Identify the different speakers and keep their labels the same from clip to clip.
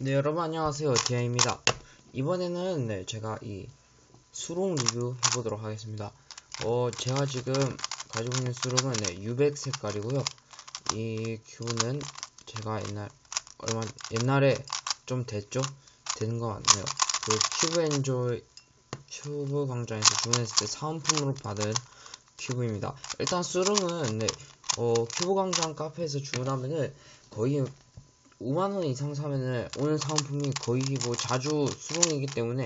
Speaker 1: 네 여러분 안녕하세요. 디아입니다. 이번에는 네 제가 이 수롱 리뷰 해보도록 하겠습니다. 어 제가 지금 가지고 있는 수롱은 네 유백 색깔이고요. 이 큐브는 제가 옛날 얼마 옛날에 좀 됐죠? 되는 것 같네요. 그 큐브 엔조이 큐브 광장에서 주문했을 때 사은품으로 받은 큐브입니다. 일단 수롱은 네 어, 큐브 광장 카페에서 주문하면은 거의 5만원 이상 사면은 오는 사은품이 거의 뭐 자주 수롱이기 때문에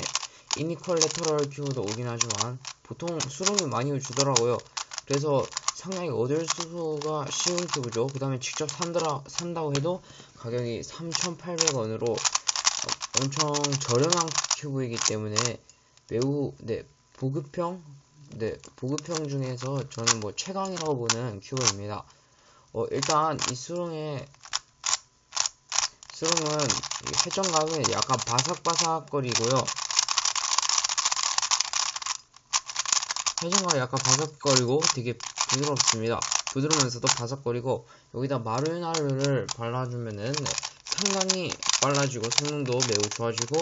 Speaker 1: 이니퀄레터럴 큐브도 오긴 하지만 보통 수롱이 많이 주더라고요. 그래서 상당히 얻을 수가 쉬운 큐브죠. 그 다음에 직접 산다라, 산다고 해도 가격이 3,800원으로 엄청 저렴한 큐브이기 때문에 매우 네 보급형 네 보급형 중에서 저는 뭐 최강이라고 보는 큐브입니다. 어 일단 이 수롱의 수롱은 회전감이 약간 바삭바삭거리고요. 회전감이 약간 바삭거리고 되게 부드럽습니다. 부드러우면서도 바삭거리고 여기다 마르나르를 발라주면은 네, 상당히 빨라지고 성능도 매우 좋아지고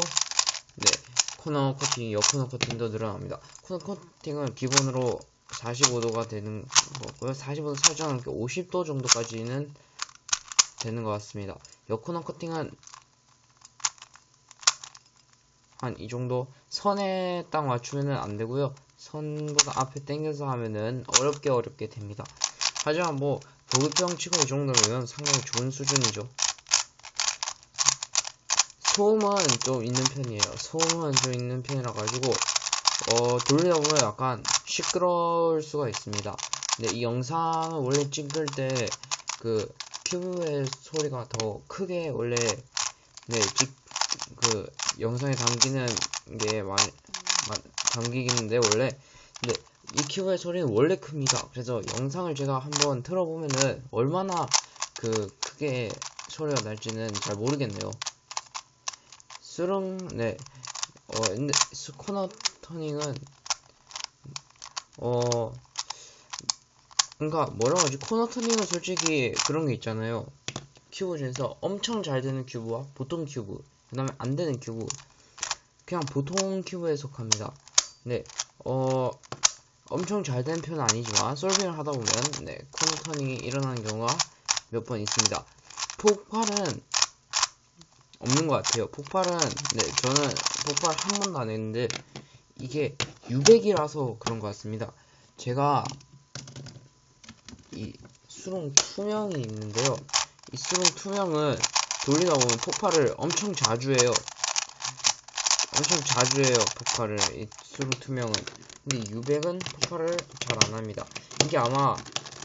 Speaker 1: 네 코너 커팅, 옆코너 커팅도 늘어납니다. 코너 커팅은 기본으로 45도가 되는 거고요. 45도 설정은 50도 정도까지는 되는 것 같습니다. 옆코너 커팅은 한이 정도 선에 딱 맞추면은 안 되고요. 선보다 앞에 당겨서 하면은 어렵게 어렵게 됩니다. 하지만 뭐 보급형 치고 이 정도면 상당히 좋은 수준이죠. 소음은 좀 있는 편이에요. 소음은 좀 있는 편이라 가지고 어, 돌리다 보면 약간 시끄러울 수가 있습니다. 근데 이 영상을 원래 찍을 때 그 큐브의 소리가 더 크게 원래 네, 찍, 그 영상에 담기는 게 많이 담기는데 원래 근데 이 큐브의 소리는 원래 큽니다. 그래서 영상을 제가 한번 틀어보면은 얼마나 그 크게 소리가 날지는 잘 모르겠네요. 수릉 네 어, 근데 코너 터닝은 어 그러니까 뭐라고 하지? 코너 터닝은 솔직히 그런 게 있잖아요. 큐브 중에서 엄청 잘 되는 큐브와 보통 큐브 그 다음에 안 되는 큐브. 그냥 보통 큐브에 속합니다. 네, 어 엄청 잘 되는 편은 아니지만 솔빙을 하다 보면 네, 코너 터닝이 일어나는 경우가 몇 번 있습니다. 폭발은 없는 것 같아요. 폭발은 네 저는 폭발 한 번도 안 했는데 이게 유백이라서 그런 것 같습니다. 제가 이 수롱 투명이 있는데요. 이 수롱 투명은 돌리다 보면 폭발을 엄청 자주 해요. 엄청 자주 해요, 폭발을. 이 수롱 투명은. 근데 유백은 폭발을 잘 안 합니다. 이게 아마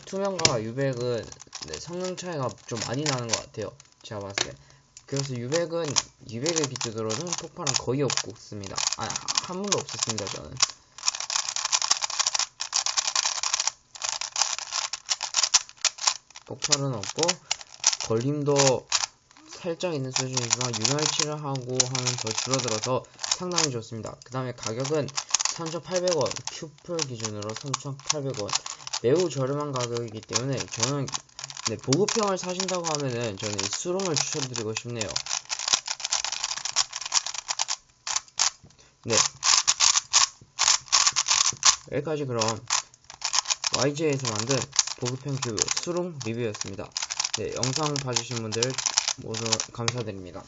Speaker 1: 투명과 유백은 네, 성능 차이가 좀 많이 나는 것 같아요. 제가 봤을 때. 그래서 유백은, 유백의 기준으로는 폭발은 거의 없습니다. 아, 한 번도 없었습니다, 저는. 폭발은 없고 걸림도 살짝 있는 수준이지만 윤활치를 하고 하면 더 줄어들어서 상당히 좋습니다. 그 다음에 가격은 3,800원 큐플 기준으로 3,800원 매우 저렴한 가격이기 때문에 저는 네, 보급형을 사신다고 하면은 저는 이 수롱을 추천드리고 싶네요. 네 여기까지 그럼 YG에서 만든 보급형 큐브 수롱 리뷰였습니다. 네, 영상 봐주신 분들 모두 감사드립니다.